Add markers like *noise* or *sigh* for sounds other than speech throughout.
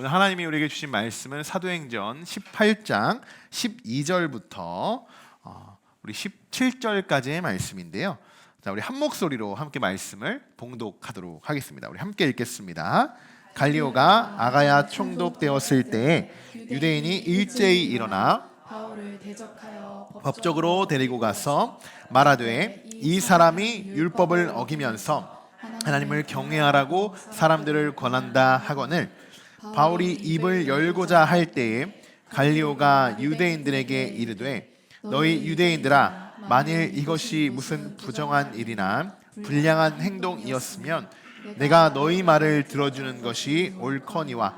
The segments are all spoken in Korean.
오늘 하나님이 우리에게 주신 말씀은 사도행전 18장 12절부터 어, 우리 17절까지의 말씀인데요. 자, 우리 한 목소리로 함께 말씀을 봉독하도록 하겠습니다. 우리 함께 읽겠습니다. 갈리오가 아가야 총독 되었을 때에 유대인이 일제히 일어나 법적으로 데리고 가서 말하되 이 사람이 율법을 어기면서 하나님을 경외하라고 사람들을 권한다 하거늘 바울이 입을 열고자 할 때에 갈리오가 유대인들에게 이르되 너희 유대인들아 만일 이것이 무슨 부정한 일이나 불량한 행동이었으면 내가 너희 말을 들어주는 것이 옳거니와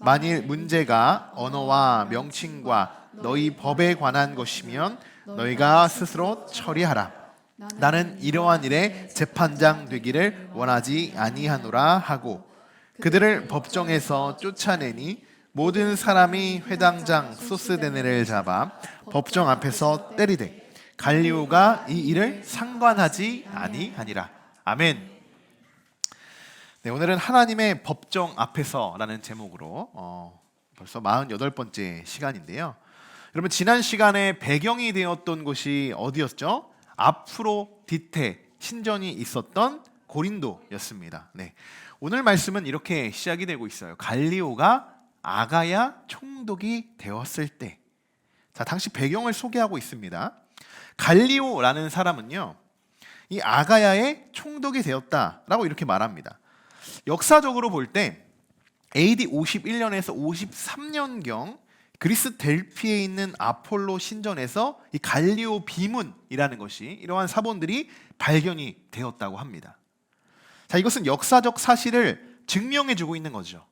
만일 문제가 언어와 명칭과 너희 법에 관한 것이면 너희가 스스로 처리하라. 나는 이러한 일에 재판장 되기를 원하지 아니하노라 하고 그들을 법정에서 쫓아내니 모든 사람이 회당장 소스데네를 잡아 법정 앞에서 때리되 갈리오가 이 일을 상관하지 아니하니라. 아멘. 네, 오늘은 하나님의 법정 앞에서라는 제목으로 어, 벌써 48번째 시간인데요. 여러분 지난 시간에 배경이 되었던 곳이 어디였죠? 앞으로 디테 신전이 있었던 고린도였습니다. 네. 오늘 말씀은 이렇게 시작이 되고 있어요. 갈리오가 아가야 총독이 되었을 때. 자, 당시 배경을 소개하고 있습니다. 갈리오라는 사람은요. 이 아가야의 총독이 되었다라고 이렇게 말합니다. 역사적으로 볼 때 AD 51년에서 53년경 그리스 델피에 있는 아폴로 신전에서 이 갈리오 비문이라는 것이 이러한 사본들이 발견이 되었다고 합니다. 자, 이것은 역사적 사실을 증명해 주고 있는 거죠.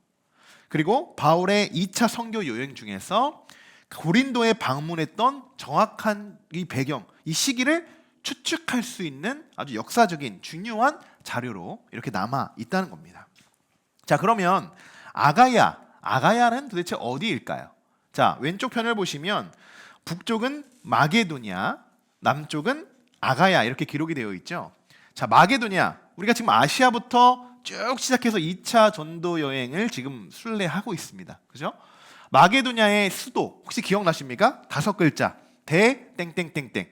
그리고 바울의 2차 선교 여행 중에서 고린도에 방문했던 정확한 이 배경, 이 시기를 추측할 수 있는 아주 역사적인 중요한 자료로 이렇게 남아 있다는 겁니다. 자, 그러면 아가야, 아가야는 도대체 어디일까요? 자, 왼쪽 편을 보시면 북쪽은 마게도냐, 남쪽은 아가야 이렇게 기록이 되어 있죠. 자, 마게도냐. 우리가 지금 아시아부터 쭉 시작해서 2차 전도 여행을 지금 순례하고 있습니다. 그죠? 마게도냐의 수도 혹시 기억나십니까? 다섯 글자. 대 땡땡땡땡.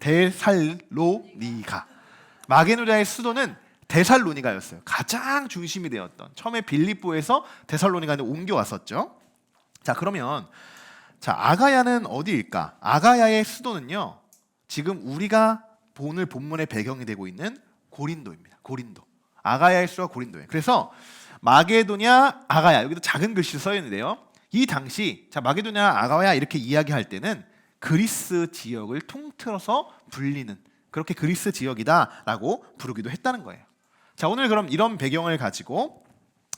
데살로니가. 마게도냐의 수도는 데살로니가였어요. 가장 중심이 되었던 처음에 빌립보에서 데살로니가에 옮겨왔었죠. 자 그러면 자 아가야는 어디일까? 아가야의 수도는요. 지금 우리가 오늘 본문의 배경이 되고 있는 고린도입니다. 고린도. 아가야의 수도가 고린도예요. 그래서 마게도냐 아가야 여기도 작은 글씨 써 있는데요. 이 당시 자 마게도냐 아가야 이렇게 이야기할 때는 그리스 지역을 통틀어서 불리는 그렇게 그리스 지역이다라고 부르기도 했다는 거예요. 자 오늘 그럼 이런 배경을 가지고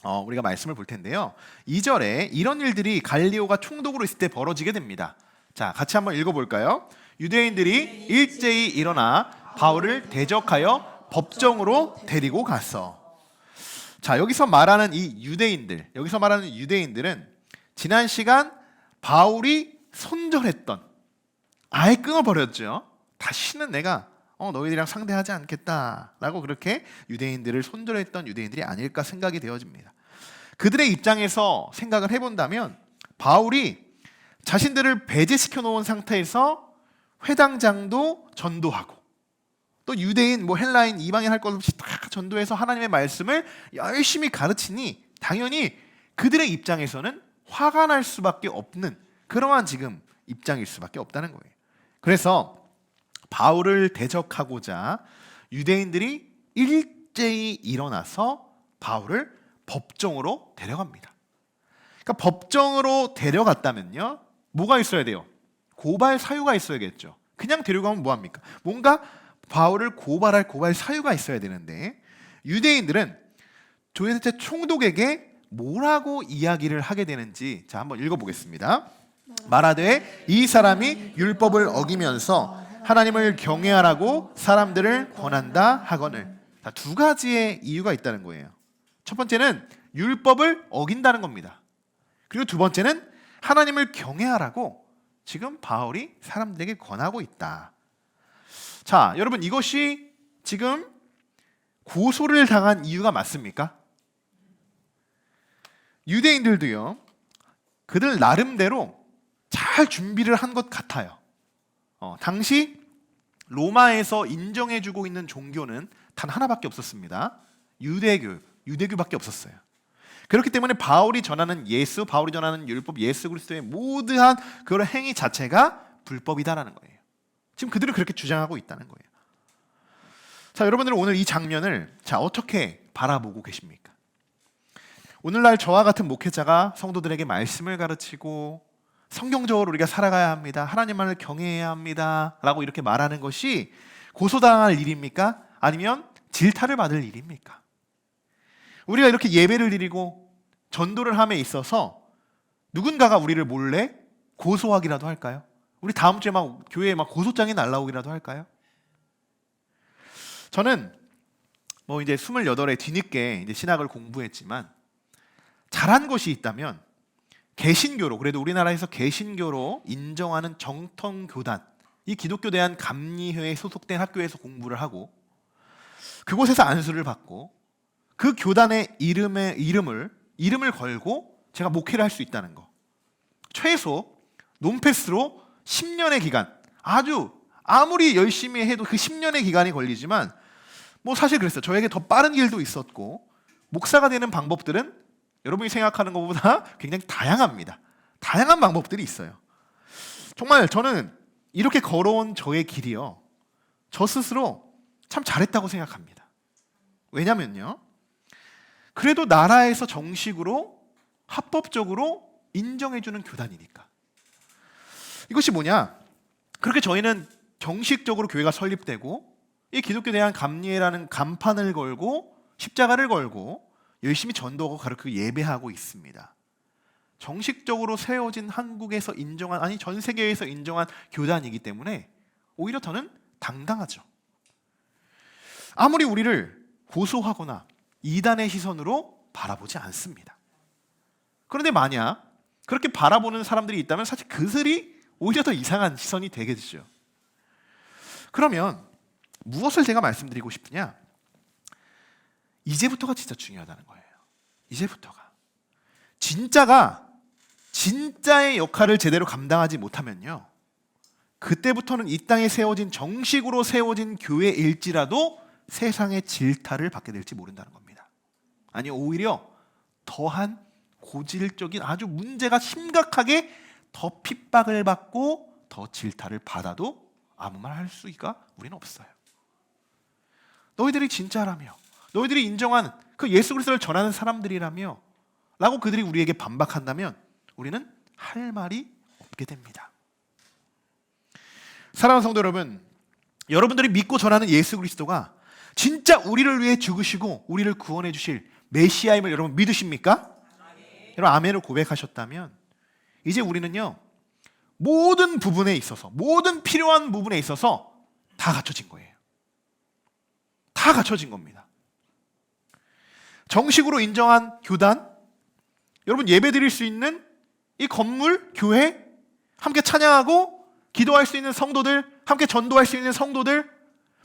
어, 우리가 말씀을 볼 텐데요. 2절에 이런 일들이 갈리오가 총독으로 있을 때 벌어지게 됩니다. 자, 같이 한번 읽어볼까요? 유대인들이 일제히 일어나 바울을 대적하여 법정으로 데리고 갔어. 자, 여기서 말하는 이 유대인들, 여기서 말하는 유대인들은 지난 시간 바울이 손절했던 아예 끊어버렸죠. 다시는 내가 어, 너희들이랑 상대하지 않겠다라고 그렇게 유대인들을 손절했던 유대인들이 아닐까 생각이 되어집니다. 그들의 입장에서 생각을 해본다면 바울이 자신들을 배제시켜 놓은 상태에서 회당장도 전도하고 또 유대인 뭐 헬라인 이방인 할 것 없이 다 전도해서 하나님의 말씀을 열심히 가르치니 당연히 그들의 입장에서는 화가 날 수밖에 없는 그러한 지금 입장일 수밖에 없다는 거예요. 그래서 바울을 대적하고자 유대인들이 일제히 일어나서 바울을 법정으로 데려갑니다. 그러니까 법정으로 데려갔다면요. 뭐가 있어야 돼요? 고발 사유가 있어야겠죠. 그냥 데려가면 뭐 합니까? 뭔가 바울을 고발할 고발 사유가 있어야 되는데 유대인들은 조회대 총독에게 뭐라고 이야기를 하게 되는지 자 한번 읽어보겠습니다. 말하되 이 사람이 율법을 어기면서 하나님을 경외하라고 사람들을 권한다 하거늘 자, 두 가지의 이유가 있다는 거예요. 첫 번째는 율법을 어긴다는 겁니다. 그리고 두 번째는 하나님을 경외하라고 지금 바울이 사람들에게 권하고 있다. 자, 여러분 이것이 지금 고소를 당한 이유가 맞습니까? 유대인들도요. 그들 나름대로 잘 준비를 한 것 같아요. 어, 당시 로마에서 인정해주고 있는 종교는 단 하나밖에 없었습니다. 유대교, 유대교밖에 없었어요. 그렇기 때문에 바울이 전하는 예수, 바울이 전하는 율법, 예수 그리스도의 모두한 그런 행위 자체가 불법이다라는 거예요. 지금 그들은 그렇게 주장하고 있다는 거예요. 자, 여러분들은 오늘 이 장면을 자 어떻게 바라보고 계십니까? 오늘날 저와 같은 목회자가 성도들에게 말씀을 가르치고 성경적으로 우리가 살아가야 합니다. 하나님만을 경외해야 합니다.라고 이렇게 말하는 것이 고소당할 일입니까? 아니면 질타를 받을 일입니까? 우리가 이렇게 예배를 드리고 전도를 함에 있어서 누군가가 우리를 몰래 고소하기라도 할까요? 우리 다음 주에 막 교회에 막 고소장이 날라오기라도 할까요? 저는 뭐 이제 28에 뒤늦게 이제 신학을 공부했지만 잘한 것이 있다면 개신교로 그래도 우리나라에서 개신교로 인정하는 정통 교단 이 기독교 대한 감리회에 소속된 학교에서 공부를 하고 그곳에서 안수를 받고 그 교단의 이름에 이름을 이름을 걸고 제가 목회를 할 수 있다는 거. 최소 논패스로 10년의 기간 아주 아무리 열심히 해도 그 10년의 기간이 걸리지만 뭐 사실 그랬어요. 저에게 더 빠른 길도 있었고 목사가 되는 방법들은 여러분이 생각하는 것보다 *laughs* 굉장히 다양합니다. 다양한 방법들이 있어요. 정말 저는 이렇게 걸어온 저의 길이요. 저 스스로 참 잘했다고 생각합니다. 왜냐면요. 그래도 나라에서 정식으로 합법적으로 인정해주는 교단이니까. 이것이 뭐냐? 그렇게 저희는 정식적으로 교회가 설립되고 이 기독교에 대한 감리회라는 간판을 걸고 십자가를 걸고 열심히 전도하고 가르치고 예배하고 있습니다. 정식적으로 세워진 한국에서 인정한 아니 전 세계에서 인정한 교단이기 때문에 오히려 더는 당당하죠. 아무리 우리를 고소하거나 이단의 시선으로 바라보지 않습니다. 그런데 만약 그렇게 바라보는 사람들이 있다면 사실 그들이 오히려 더 이상한 시선이 되게 되죠. 그러면 무엇을 제가 말씀드리고 싶으냐? 이제부터가 진짜 중요하다는 거예요. 이제부터가. 진짜가 진짜의 역할을 제대로 감당하지 못하면요. 그때부터는 이 땅에 세워진 정식으로 세워진 교회일지라도 세상의 질타를 받게 될지 모른다는 겁니다. 아니 오히려 더한 고질적인 아주 문제가 심각하게 더 핍박을 받고 더 질타를 받아도 아무 말 할 수가 우리는 없어요. 너희들이 진짜라며 너희들이 인정한 그 예수 그리스도를 전하는 사람들이라며 라고 그들이 우리에게 반박한다면 우리는 할 말이 없게 됩니다. 사랑하는 성도 여러분, 여러분들이 믿고 전하는 예수 그리스도가 진짜 우리를 위해 죽으시고 우리를 구원해 주실 메시아임을 여러분 믿으십니까? 여러분 아멘을 고백하셨다면 이제 우리는요 모든 부분에 있어서 모든 필요한 부분에 있어서 다 갖춰진 거예요. 다 갖춰진 겁니다. 정식으로 인정한 교단, 여러분 예배 드릴 수 있는 이 건물, 교회, 함께 찬양하고 기도할 수 있는 성도들, 함께 전도할 수 있는 성도들,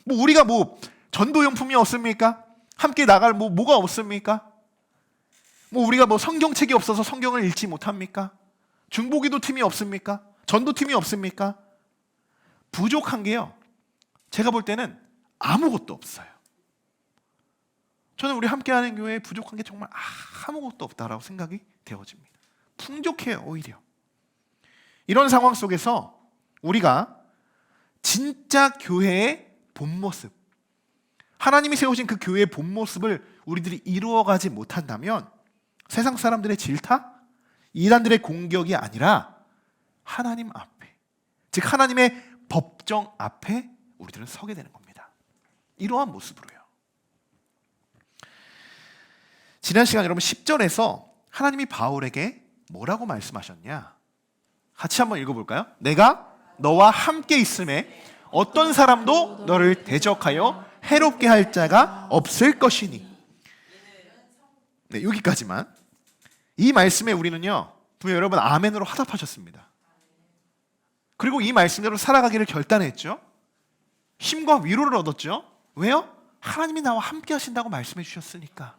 뭐 우리가 뭐 전도용품이 없습니까? 함께 나갈 뭐 뭐가 없습니까? 뭐 우리가 뭐 성경책이 없어서 성경을 읽지 못합니까? 중보기도 팀이 없습니까? 전도 팀이 없습니까? 부족한 게요. 제가 볼 때는 아무것도 없어요. 저는 우리 함께하는 교회에 부족한 게 정말 아무것도 없다라고 생각이 되어집니다. 풍족해요 오히려. 이런 상황 속에서 우리가 진짜 교회의 본 모습, 하나님이 세우신 그 교회의 본 모습을 우리들이 이루어가지 못한다면 세상 사람들의 질타, 이단들의 공격이 아니라 하나님 앞에, 즉 하나님의 법정 앞에 우리들은 서게 되는 겁니다. 이러한 모습으로요. 지난 시간 여러분 10절에서 하나님이 바울에게 뭐라고 말씀하셨냐? 같이 한번 읽어볼까요? 내가 너와 함께 있음에 어떤 사람도 너를 대적하여 해롭게 할 자가 없을 것이니. 네, 여기까지만. 이 말씀에 우리는요, 분명 여러분 아멘으로 화답하셨습니다. 그리고 이 말씀대로 살아가기를 결단했죠. 힘과 위로를 얻었죠. 왜요? 하나님이 나와 함께 하신다고 말씀해 주셨으니까.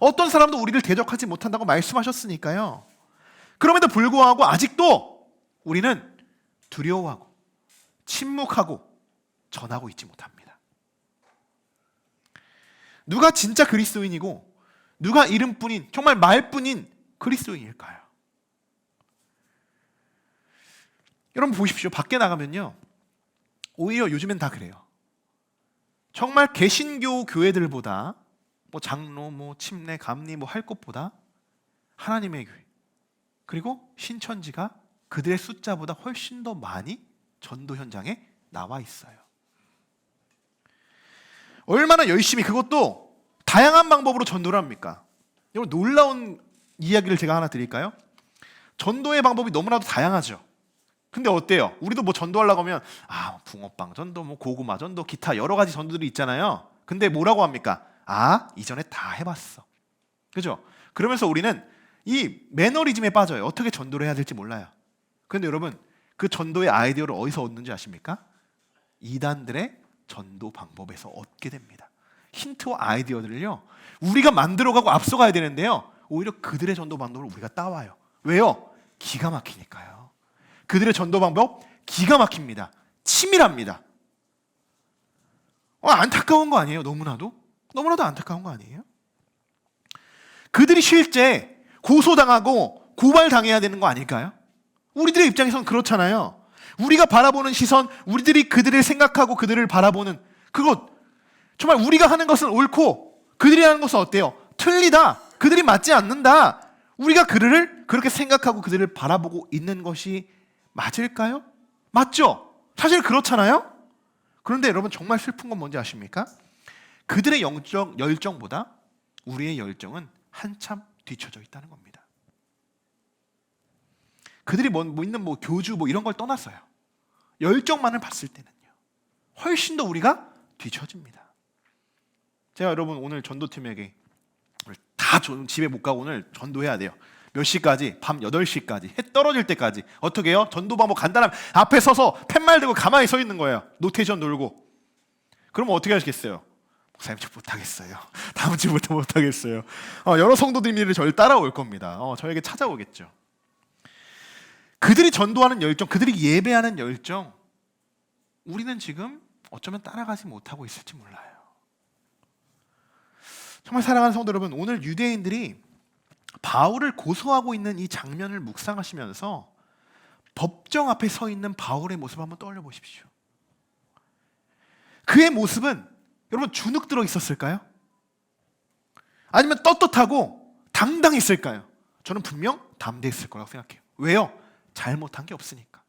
어떤 사람도 우리를 대적하지 못한다고 말씀하셨으니까요. 그럼에도 불구하고 아직도 우리는 두려워하고 침묵하고 전하고 있지 못합니다. 누가 진짜 그리스도인이고 누가 이름뿐인 정말 말뿐인 그리스도인일까요? 여러분 보십시오. 밖에 나가면요. 오히려 요즘엔 다 그래요. 정말 개신교 교회들보다 뭐 장로, 뭐 침례, 감리 뭐 할 것보다 하나님의 교회 그리고 신천지가 그들의 숫자보다 훨씬 더 많이 전도 현장에 나와 있어요. 얼마나 열심히 그것도 다양한 방법으로 전도를 합니까? 여러분 놀라운 이야기를 제가 하나 드릴까요? 전도의 방법이 너무나도 다양하죠. 근데 어때요? 우리도 뭐 전도하려고 하면 아 붕어빵 전도, 뭐 고구마 전도, 기타 여러 가지 전도들이 있잖아요. 근데 뭐라고 합니까? 아 이전에 다 해봤어. 그죠? 그러면서 우리는 이 매너리즘에 빠져요. 어떻게 전도를 해야 될지 몰라요. 근데 여러분 그 전도의 아이디어를 어디서 얻는지 아십니까? 이단들의 전도 방법에서 얻게 됩니다. 힌트와 아이디어들을요 우리가 만들어가고 앞서가야 되는데요 오히려 그들의 전도 방법을 우리가 따와요. 왜요? 기가 막히니까요. 그들의 전도 방법 기가 막힙니다. 치밀합니다. 어, 안타까운 거 아니에요? 너무나도 너무나도 안타까운 거 아니에요? 그들이 실제 고소당하고 고발당해야 되는 거 아닐까요? 우리들의 입장에선 그렇잖아요. 우리가 바라보는 시선, 우리들이 그들을 생각하고 그들을 바라보는 그것 정말 우리가 하는 것은 옳고 그들이 하는 것은 어때요? 틀리다. 그들이 맞지 않는다. 우리가 그들을 그렇게 생각하고 그들을 바라보고 있는 것이 맞을까요? 맞죠? 사실 그렇잖아요. 그런데 여러분 정말 슬픈 건 뭔지 아십니까? 그들의 영적 열정보다 우리의 열정은 한참 뒤쳐져 있다는 겁니다. 그들이 뭐, 뭐 있는 뭐 교주 뭐 이런 걸 떠났어요. 열정만을 봤을 때는요. 훨씬 더 우리가 뒤처집니다. 제가 여러분 오늘 전도팀에게 다 전- 집에 못 가고 오늘 전도해야 돼요. 몇 시까지? 밤 8시까지. 해 떨어질 때까지. 어떻게 해요? 전도 방법 간단하면 앞에 서서 팻말 들고 가만히 서 있는 거예요. 노테이션 놀고. 그러면 어떻게 하시겠어요? 목사님 저 못하겠어요. *laughs* 다음 주부터 못하겠어요. 어, 여러 성도들이 저를 따라올 겁니다. 어, 저에게 찾아오겠죠. 그들이 전도하는 열정, 그들이 예배하는 열정, 우리는 지금 어쩌면 따라가지 못하고 있을지 몰라요. 정말 사랑하는 성도 여러분, 오늘 유대인들이 바울을 고소하고 있는 이 장면을 묵상하시면서 법정 앞에 서 있는 바울의 모습 한번 떠올려 보십시오. 그의 모습은 여러분 주눅 들어 있었을까요? 아니면 떳떳하고 당당했을까요? 저는 분명 담대했을 거라고 생각해요. 왜요? 잘못한 게 없으니까.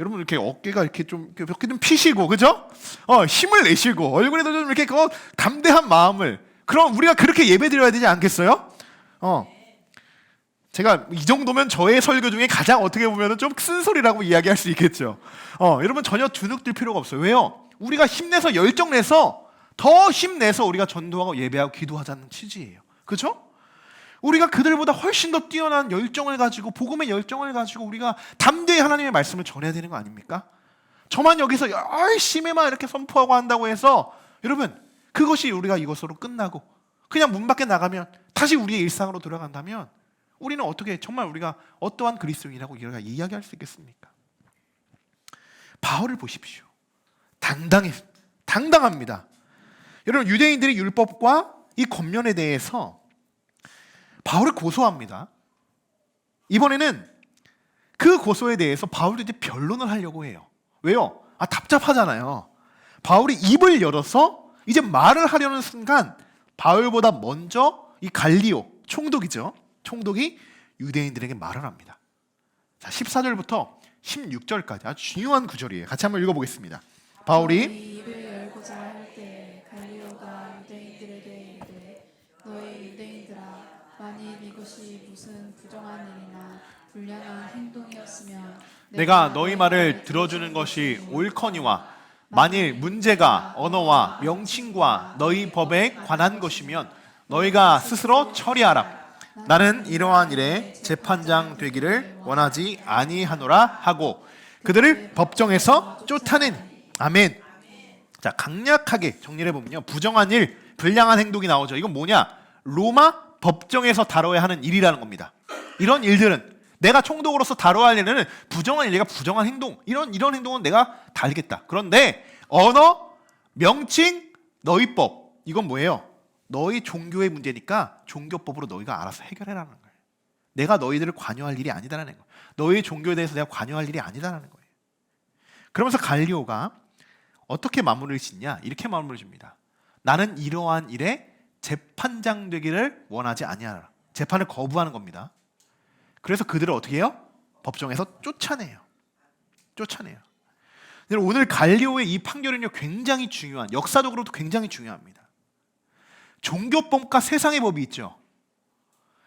여러분 이렇게 어깨가 이렇게 좀 이렇게 좀 피시고 그죠? 어, 힘을 내시고 얼굴에도 좀 이렇게 그 담대한 마음을 그럼 우리가 그렇게 예배드려야 되지 않겠어요? 어. 제가 이 정도면 저의 설교 중에 가장 어떻게 보면 좀 쓴소리라고 이야기할 수 있겠죠. 어, 여러분 전혀 주눅 들 필요가 없어요. 왜요? 우리가 힘내서 열정 내서 더 힘내서 우리가 전도하고 예배하고 기도하자는 취지예요. 그렇죠? 우리가 그들보다 훨씬 더 뛰어난 열정을 가지고 복음의 열정을 가지고 우리가 담대히 하나님의 말씀을 전해야 되는 거 아닙니까? 저만 여기서 열심히만 이렇게 선포하고 한다고 해서 여러분 그것이 우리가 이것으로 끝나고 그냥 문 밖에 나가면 다시 우리의 일상으로 돌아간다면 우리는 어떻게 정말 우리가 어떠한 그리스도인이라고 우리가 이야기할 수 있겠습니까? 바울을 보십시오. 당당해 당당합니다. 여러분 유대인들의 율법과 이 권면에 대해서 바울을 고소합니다. 이번에는 그 고소에 대해서 바울도 이제 변론을 하려고 해요. 왜요? 아 답답하잖아요. 바울이 입을 열어서 이제 말을 하려는 순간 바울보다 먼저 이 갈리오 총독이죠. 총독이 유대인들에게 말을 합니다. 자, 14절부터 16절까지 아주 중요한 구절이에요. 같이 한번 읽어보겠습니다. 바울이 내가 너희 말을 들어주는 것이 옳거니와 만일 문제가 언어와 명칭과 너희 법에 관한 것이면 너희가 스스로 처리하라. 나는 이러한 일에 재판장 되기를 원하지 아니하노라 하고 그들을 법정에서 쫓아낸 아멘. 자 강력하게 정리해 보면요 부정한 일, 불량한 행동이 나오죠. 이건 뭐냐? 로마 법정에서 다뤄야 하는 일이라는 겁니다. 이런 일들은 내가 총독으로서 다뤄야 할 일은 부정한 일, 내가 부정한 행동 이런 이런 행동은 내가 다 알겠다. 그런데 언어, 명칭, 너희법 이건 뭐예요? 너희 종교의 문제니까 종교법으로 너희가 알아서 해결해라는 거예요. 내가 너희들을 관여할 일이 아니다라는 거예요. 너희 종교에 대해서 내가 관여할 일이 아니다라는 거예요. 그러면서 갈리오가 어떻게 마무리를 짓냐? 이렇게 마무리를 줍니다. 나는 이러한 일에 재판장 되기를 원하지 아니하라. 재판을 거부하는 겁니다. 그래서 그들을 어떻게 해요? 법정에서 쫓아내요. 쫓아내요. 오늘 갈리오의 이 판결은요 굉장히 중요한 역사적으로도 굉장히 중요합니다. 종교법과 세상의 법이 있죠.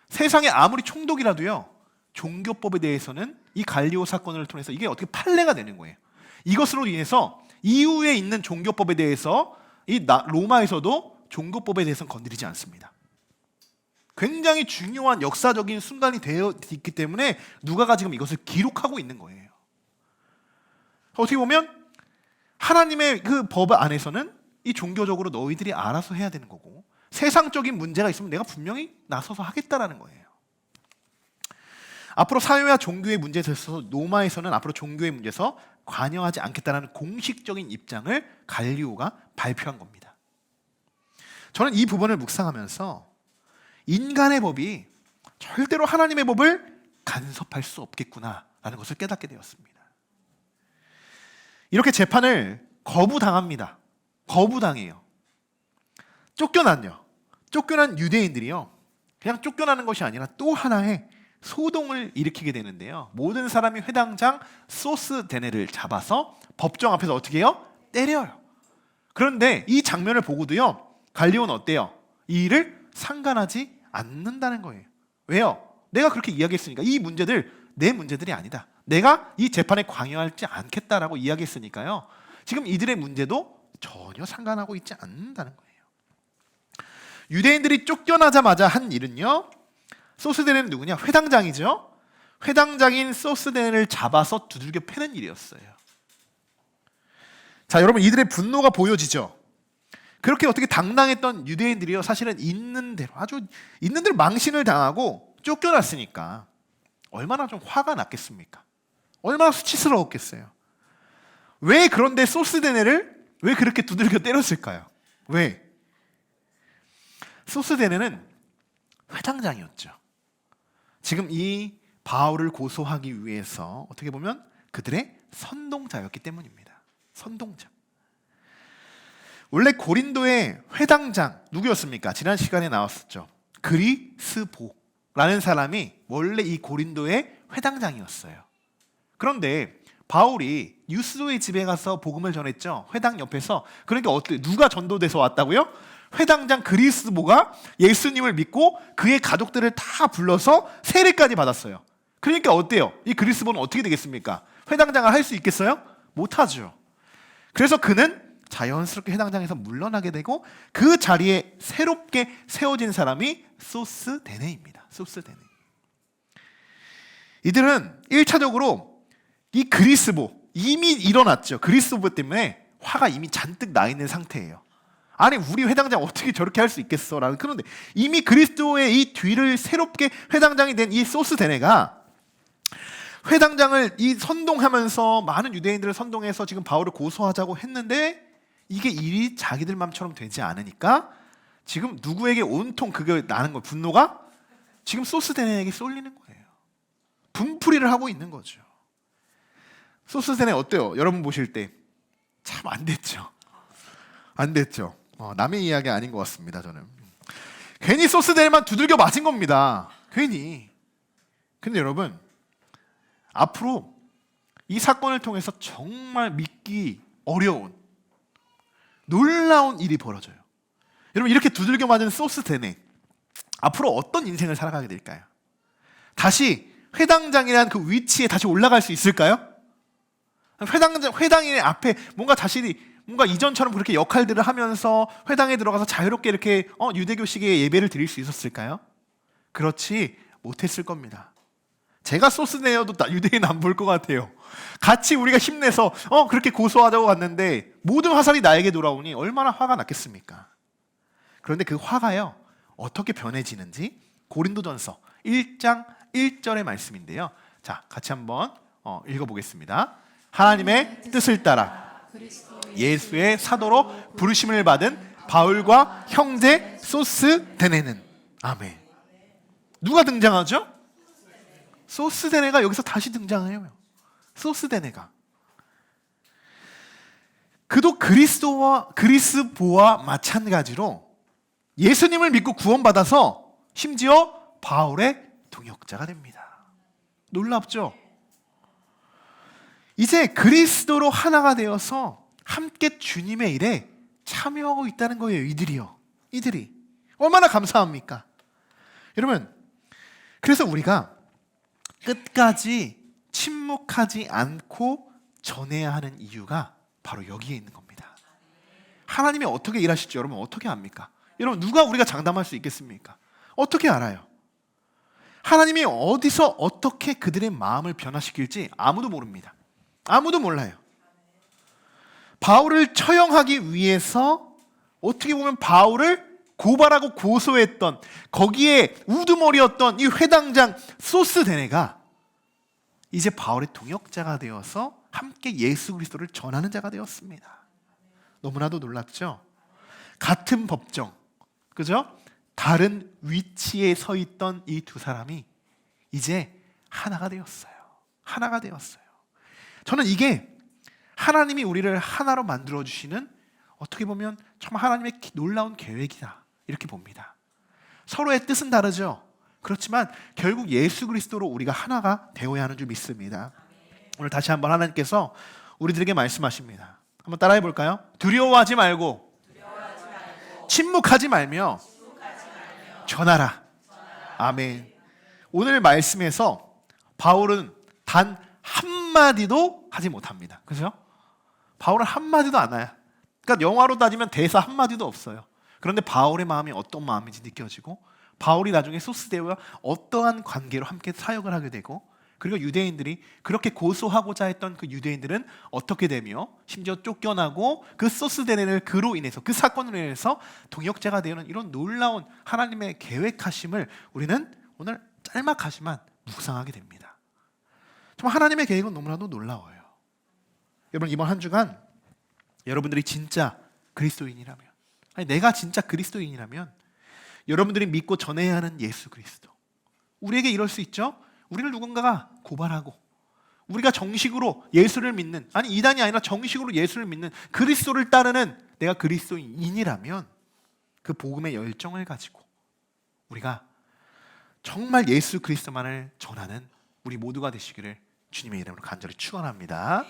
세상에 아무리 총독이라도요 종교법에 대해서는 이 갈리오 사건을 통해서 이게 어떻게 판례가 되는 거예요. 이것으로 인해서 이후에 있는 종교법에 대해서 이 나- 로마에서도 종교법에 대해서는 건드리지 않습니다. 굉장히 중요한 역사적인 순간이 되어 있기 때문에 누가가 지금 이것을 기록하고 있는 거예요. 어떻게 보면 하나님의 그 법 안에서는 이 종교적으로 너희들이 알아서 해야 되는 거고 세상적인 문제가 있으면 내가 분명히 나서서 하겠다라는 거예요. 앞으로 사회와 종교의 문제에 있어서 로마에서는 앞으로 종교의 문제에서 관여하지 않겠다라는 공식적인 입장을 갈리오가 발표한 겁니다. 저는 이 부분을 묵상하면서 인간의 법이 절대로 하나님의 법을 간섭할 수 없겠구나라는 것을 깨닫게 되었습니다. 이렇게 재판을 거부당합니다. 거부당해요. 쫓겨난요. 쫓겨난 유대인들이요. 그냥 쫓겨나는 것이 아니라 또 하나의 소동을 일으키게 되는데요. 모든 사람이 회당장 소스 데네를 잡아서 법정 앞에서 어떻게 해요? 때려요. 그런데 이 장면을 보고도요. 갈리오는 어때요? 이 일을 상관하지 않는다는 거예요. 왜요? 내가 그렇게 이야기했으니까 이 문제들 내 문제들이 아니다. 내가 이 재판에 관여하지 않겠다라고 이야기했으니까요. 지금 이들의 문제도 전혀 상관하고 있지 않는다는 거예요. 유대인들이 쫓겨나자마자 한 일은요. 소스데네는 누구냐? 회당장이죠. 회당장인 소스데네를 잡아서 두들겨 패는 일이었어요. 자, 여러분 이들의 분노가 보여지죠. 그렇게 어떻게 당당했던 유대인들이요. 사실은 있는 대로 아주 있는 대로 망신을 당하고 쫓겨났으니까 얼마나 좀 화가 났겠습니까? 얼마나 수치스러웠겠어요. 왜 그런데 소스데네를 왜 그렇게 두들겨 때렸을까요? 왜? 소스데네는 회당장이었죠. 지금 이 바울을 고소하기 위해서 어떻게 보면 그들의 선동자였기 때문입니다. 선동자. 원래 고린도의 회당장 누구였습니까? 지난 시간에 나왔었죠. 그리스보라는 사람이 원래 이 고린도의 회당장이었어요. 그런데 바울이 유스도의 집에 가서 복음을 전했죠. 회당 옆에서. 그러니까 어때? 누가 전도돼서 왔다고요? 회당장 그리스보가 예수님을 믿고 그의 가족들을 다 불러서 세례까지 받았어요. 그러니까 어때요? 이 그리스보는 어떻게 되겠습니까? 회당장을 할 수 있겠어요? 못하죠. 그래서 그는 자연스럽게 회당장에서 물러나게 되고 그 자리에 새롭게 세워진 사람이 소스 데네입니다. 소스 데네. 이들은 1차적으로 이 그리스보 이미 일어났죠. 그리스보 때문에 화가 이미 잔뜩 나 있는 상태예요. 아니 우리 회당장 어떻게 저렇게 할 수 있겠어라는 그런데 이미 그리스도의 이 뒤를 새롭게 회당장이 된 이 소스 데네가 회당장을 이 선동하면서 많은 유대인들을 선동해서 지금 바울을 고소하자고 했는데 이게 일이 자기들 맘처럼 되지 않으니까 지금 누구에게 온통 그게 나는 거 분노가 지금 소스데네에게 쏠리는 거예요. 분풀이를 하고 있는 거죠. 소스데네 어때요? 여러분 보실 때 참 안 됐죠. 안 됐죠. 어, 남의 이야기 아닌 것 같습니다. 저는 괜히 소스데네만 두들겨 맞은 겁니다. 괜히. 근데 여러분 앞으로 이 사건을 통해서 정말 믿기 어려운 놀라운 일이 벌어져요. 여러분 이렇게 두들겨 맞은 소스데네 앞으로 어떤 인생을 살아가게 될까요? 다시 회당장이라는 그 위치에 다시 올라갈 수 있을까요? 회당장 회당의 앞에 뭔가 다시 뭔가 이전처럼 그렇게 역할들을 하면서 회당에 들어가서 자유롭게 이렇게 어, 유대교식의 예배를 드릴 수 있었을까요? 그렇지 못했을 겁니다. 제가 소스 내어도 나- 유대인 안 볼 것 같아요. 같이 우리가 힘내서 어 그렇게 고소하자고 갔는데 모든 화살이 나에게 돌아오니 얼마나 화가 났겠습니까? 그런데 그 화가요 어떻게 변해지는지 고린도전서 1장 1절의 말씀인데요. 자, 같이 한번 어, 읽어보겠습니다. 하나님의 뜻을 따라 예수의 사도로 부르심을 받은 바울과 형제 소스 데네는 아멘. 누가 등장하죠? 소스데네가 여기서 다시 등장해요. 소스데네가 그도 그리스도와 그리스보와 마찬가지로 예수님을 믿고 구원받아서 심지어 바울의 동역자가 됩니다. 놀랍죠? 이제 그리스도로 하나가 되어서 함께 주님의 일에 참여하고 있다는 거예요. 이들이요. 이들이 얼마나 감사합니까? 여러분, 그래서 우리가 끝까지 침묵하지 않고 전해야 하는 이유가 바로 여기에 있는 겁니다. 하나님이 어떻게 일하실지 여러분 어떻게 압니까? 여러분 누가 우리가 장담할 수 있겠습니까? 어떻게 알아요? 하나님이 어디서 어떻게 그들의 마음을 변화시킬지 아무도 모릅니다. 아무도 몰라요. 바울을 처형하기 위해서 어떻게 보면 바울을 고발하고 고소했던 거기에 우두머리였던 이 회당장 소스데네가 이제 바울의 동역자가 되어서 함께 예수 그리스도를 전하는 자가 되었습니다. 너무나도 놀랍죠? 같은 법정, 그죠? 다른 위치에 서 있던 이 두 사람이 이제 하나가 되었어요. 하나가 되었어요. 저는 이게 하나님이 우리를 하나로 만들어 주시는 어떻게 보면 정말 하나님의 기- 놀라운 계획이다 이렇게 봅니다. 서로의 뜻은 다르죠. 그렇지만 결국 예수 그리스도로 우리가 하나가 되어야 하는 줄 믿습니다. 오늘 다시 한번 하나님께서 우리들에게 말씀하십니다. 한번 따라해 볼까요? 두려워하지 말고 침묵하지 말며 전하라. 아멘. 오늘 말씀에서 바울은 단 한마디도 하지 못합니다. 그죠? 바울은 한마디도 안 해요. 그러니까 영화로 따지면 대사 한마디도 없어요. 그런데 바울의 마음이 어떤 마음인지 느껴지고 바울이 나중에 소스데와 어떠한 관계로 함께 사역을 하게 되고 그리고 유대인들이 그렇게 고소하고자 했던 그 유대인들은 어떻게 되며 심지어 쫓겨나고 그 소스데네를 그로 인해서 그 사건으로 인해서 동역자가 되는 이런 놀라운 하나님의 계획하심을 우리는 오늘 짤막하지만 묵상하게 됩니다. 정말 하나님의 계획은 너무나도 놀라워요. 여러분 이번 한 주간 여러분들이 진짜 그리스도인이라면 아니 내가 진짜 그리스도인이라면 여러분들이 믿고 전해야 하는 예수 그리스도 우리에게 이럴 수 있죠? 우리를 누군가가 고발하고 우리가 정식으로 예수를 믿는 아니 이단이 아니라 정식으로 예수를 믿는 그리스도를 따르는 내가 그리스도인이라면 그 복음의 열정을 가지고 우리가 정말 예수 그리스도만을 전하는 우리 모두가 되시기를 주님의 이름으로 간절히 축원합니다.